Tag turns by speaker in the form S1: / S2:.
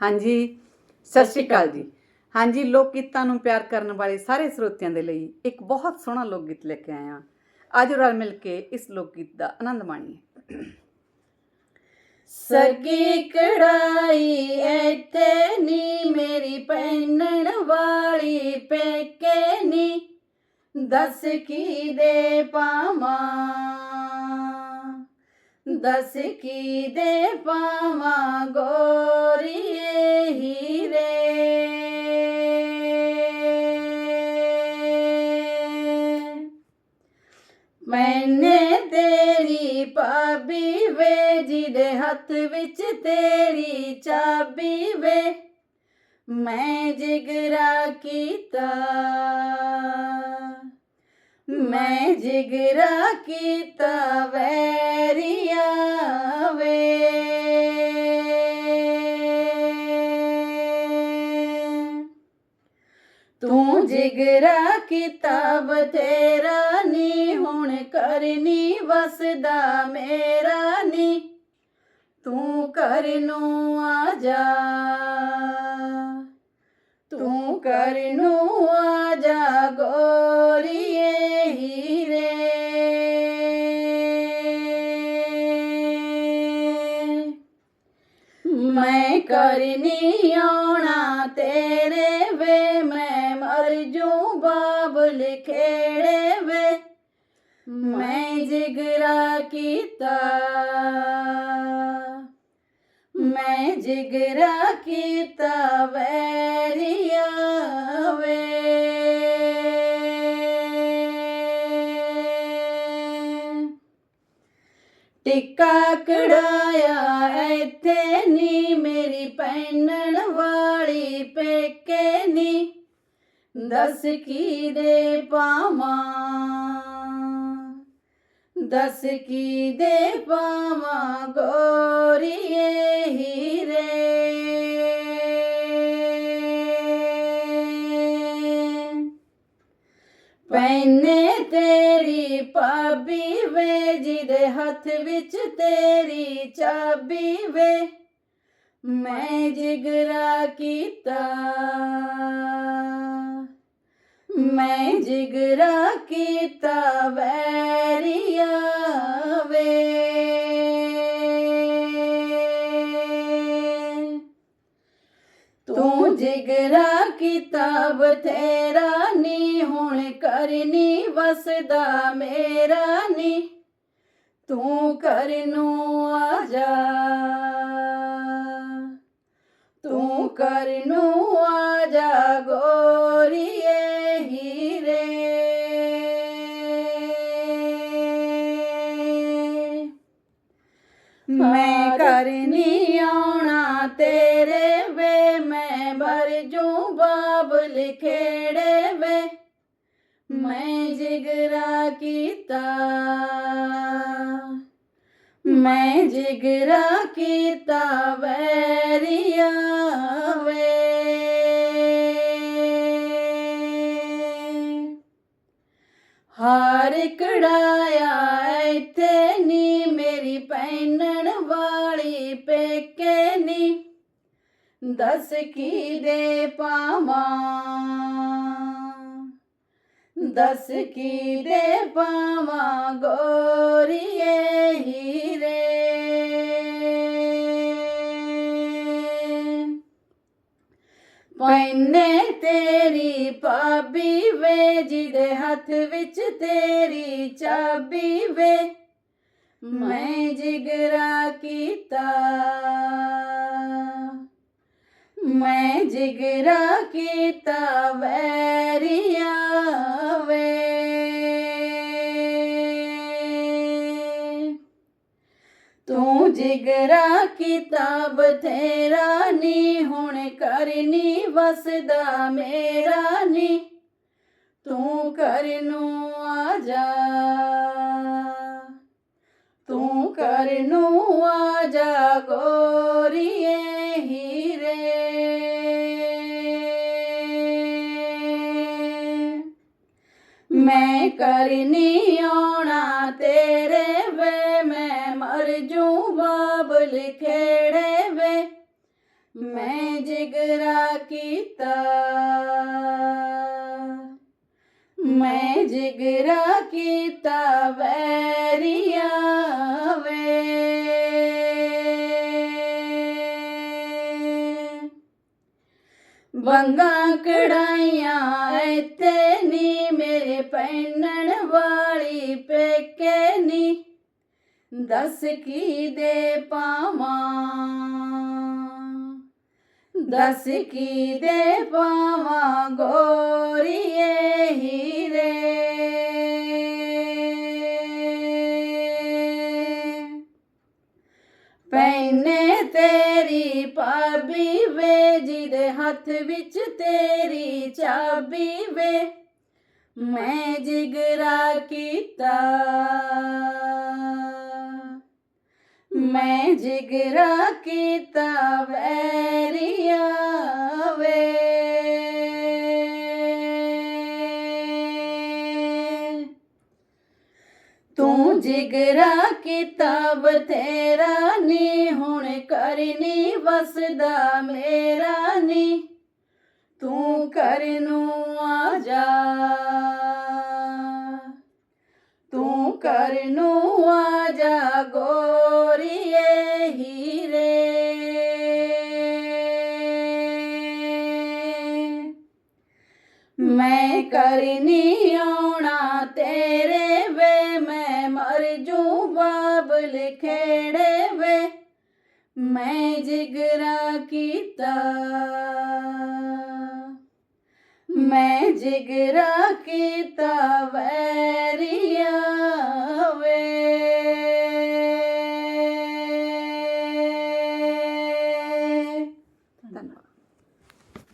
S1: ਹਾਂਜੀ, ਸਤਿ ਸ਼੍ਰੀ ਅਕਾਲ ਜੀ। ਹਾਂਜੀ, ਲੋਕ ਗੀਤਾਂ ਨੂੰ ਪਿਆਰ ਕਰਨ ਵਾਲੇ ਸਾਰੇ ਸਰੋਤਿਆਂ ਦੇ ਲਈ ਇੱਕ ਬਹੁਤ ਸੋਹਣਾ ਲੋਕ ਗੀਤ ਲੈ ਕੇ ਆਏ ਹਾਂ। ਅੱਜ ਰਲ ਮਿਲ ਕੇ ਇਸ ਲੋਕ ਗੀਤ ਦਾ ਆਨੰਦ ਮਾਣੀਏ।
S2: ਸਗੀ ਕੜਾਈ ਇੱਥੇ ਨੀ, ਮੇਰੀ ਪਹਿਨਣ ਵਾਲੀ ਪੇਕੇ ਨੀ। ਦੱਸ ਕੀ ਦੇ ਪਾਵਾਂ? ਦੱਸ ਕੀ ਦੇ ਪਾਵਾਂ ਗੋਰੀਏ ਹੀਰੇ ਮੈਨੇ ਤੇਰੀ ਭਾਬੀ ਵੇ, ਜਿਹਦੇ ਹੱਥ ਵਿੱਚ ਤੇਰੀ ਚਾਬੀ ਵੇ, ਮੈਂ ਜਿਗਰਾ ਕੀਤਾ। ਮੈਂ ਜਿਗਰਾ ਕੀਤਾ, ਵੈਰੀਆ ਵੇ। ਤੂੰ ਜਿਗਰਾ ਕਿਤਾਬ ਤੇਰਾ ਨੀ, ਹੁਣ ਕਰਨੀ ਵਸਦਾ ਮੇਰਾ ਨੀ। ਤੂੰ ਕਰ ਨੂੰ ਆ ਜਾ। ਤੂੰ ਕਰ ਮੈਂ ਕਰਨੀ ਆਉਣਾ ਤੇਰੇ ਵੇ, ਮੈਂ ਮਰ ਜੂ ਬਾਬਲ ਖੇੜੇ ਵੇ। ਮੈਂ ਜਿਗਰਾ ਕੀਤਾ। ਮੈਂ ਜਿਗਰਾ ਕੀਤਾ ਵੈਰੀਆ ਟਿੱਕਾ ਕੜਾਇਆ ਇੱਥੇ ਨੀ ਮੇਰੀ ਪਹਿਨਣ ਵਾਲੀ ਪੇਕੇ ਨੀ। ਦੱਸ ਕੀ ਦੇ ਪਾਵਾਂ, ਦੱਸ ਕੀ ਦੇ ਪਾਵਾਂ ਗੋਰੀਏ ਹੀਰੇ ਪੈਨੇ ਵੇ ਹੱਥ ਵਿੱਚ ਤੇਰੀ ਚਾਬੀ ਵੇ। ਮੈਂ ਜਿਗਰਾ ਕੀਤਾ। ਮੈਂ ਜਿਗਰਾ ਕੀਤਾ, ਵੈਰੀਆ ਵੇ। ਤੂੰ ਜਿਗਰਾ ਕਿਤਾਬ ਤੇਰਾ ਨੀ, ਹੁਣ ਕਰਨੀ, ਵਸਦਾ ਮੇਰਾ ਨੀ। ਤੂੰ ਕਰ ਨੂੰ ਆ ਜਾ। ਤੂੰ ਕਰ ਨੂੰ ਆ ਜਾ ਗੋਰੀਏ ਹੀਰੇ ਮੈਂ ਕਰਨੀ ਆਉਣਾ ਤੇਰੇ ਵੇ ਮੈਂ ਮਰ ਜੂ ਬਾਬਲ ਖੇੜੇ ਵੇ। ਮੈਂ ਜਿਗਰਾ ਕੀਤਾ। ਮੈਂ ਜਿਗਰਾ ਕੀਤਾ, ਵੈਰੀਆ ਵੇ। ਹਾਰ ਕੜਾਇਆ ਇੱਥੇ ਨੀ, ਮੇਰੀ ਪੈਨਣ ਵਾਲੀ ਪੇਕੇ ਨੀ। ਦੱਸ ਕੀ ਦੇ ਪਾਵਾਂ? ਦੱਸ ਕੀ ਦੇ ਪਾਵਾਂ ਗੋਰੀਏ ਹੀਰੇ? ਪੈਨੇ ਤੇਰੀ ਭਾਬੀ ਵੇ, ਜਿਹਦੇ ਹੱਥ ਵਿੱਚ ਤੇਰੀ ਚਾਬੀ ਵੇ। ਮੈਂ ਜਿਗਰਾ ਕੀਤਾ। ਮੈਂ ਜਿਗਰਾ ਕੀਤਾ ਵੈਰੀਆ। ਤੂੰ ਜਿਗਰਾ ਕਿਤਾਬ ਤੇਰਾ ਨੀ ਹੁਣ ਕਰਨੀ ਵਸਦਾ ਮੇਰਾ ਨੀ ਤੂੰ ਕਰ ਨੂੰ ਆ ਜਾ ਤੂੰ ਕਰ ਨੂੰ ਆ ਜਾ ਗੋਰੀਏ ਹੀਰੇ। ਮੈਂ ਕਰਨੀ ਆਉਣਾ ਤੇਰੇ ਵੇ, ਮੈਂ ਮਰ ਖੇੜੇ ਵੇ ਮੈਂ ਜਿਗਰਾ ਕੀਤਾ। ਮੈਂ ਜਿਗਰਾ ਕੀਤਾ, ਵੈਰੀਆ ਵੇ। ਬੰਗਾ ਕੜਾਈਆਂ ਇੱਥੇ ਨੀ, ਮੇਰੇ ਪੈਣਨ ਵਾਲੀ ਪੇਕੇ ਨੀ। ਦੱਸ ਕੀ ਦੇ ਪਾਵਾਂ? ਦੱਸ ਕੀ ਦੇ ਪਾਵਾਂ ਗੋਰੀਏ ਹੀਰੇ ਪੈਨੇ ਤੇਰੀ ਭਾਬੀ ਵੇ, ਜਿਹਦੇ ਹੱਥ ਵਿੱਚ ਤੇਰੀ ਚਾਬੀ ਵੇ, ਮੈਂ ਜਿਗਰਾ ਕੀਤਾ। ਮੈਂ ਜਿਗਰਾ ਕੀਤਾ ਵੈਰੀਆ ਵੇ। ਤੂੰ ਜਿਗਰਾ ਕਿਤਾਬ ਤੇਰਾ ਨੀ, ਹੁਣ ਕਰਨੀ ਵਸਦਾ ਮੇਰਾ ਨੀ। ਤੂੰ ਕਰ ਨੂੰ ਆ ਜਾ ਤੂੰ ਕਰ ਨੂੰ ਆ ਜਾ ਗੋਰੀਏ ਕਰਨੀ ਆਉਣਾ ਤੇਰੇ ਵੇ, ਮੈਂ ਮਰ ਜੂ ਬਾਬਲ ਖੇੜੇ ਵੇ। ਮੈਂ ਜਿਗਰਾ ਕੀਤਾ। ਮੈਂ ਜਿਗਰਾ ਕੀਤਾ ਵੈਰੀਆ ਵੇ।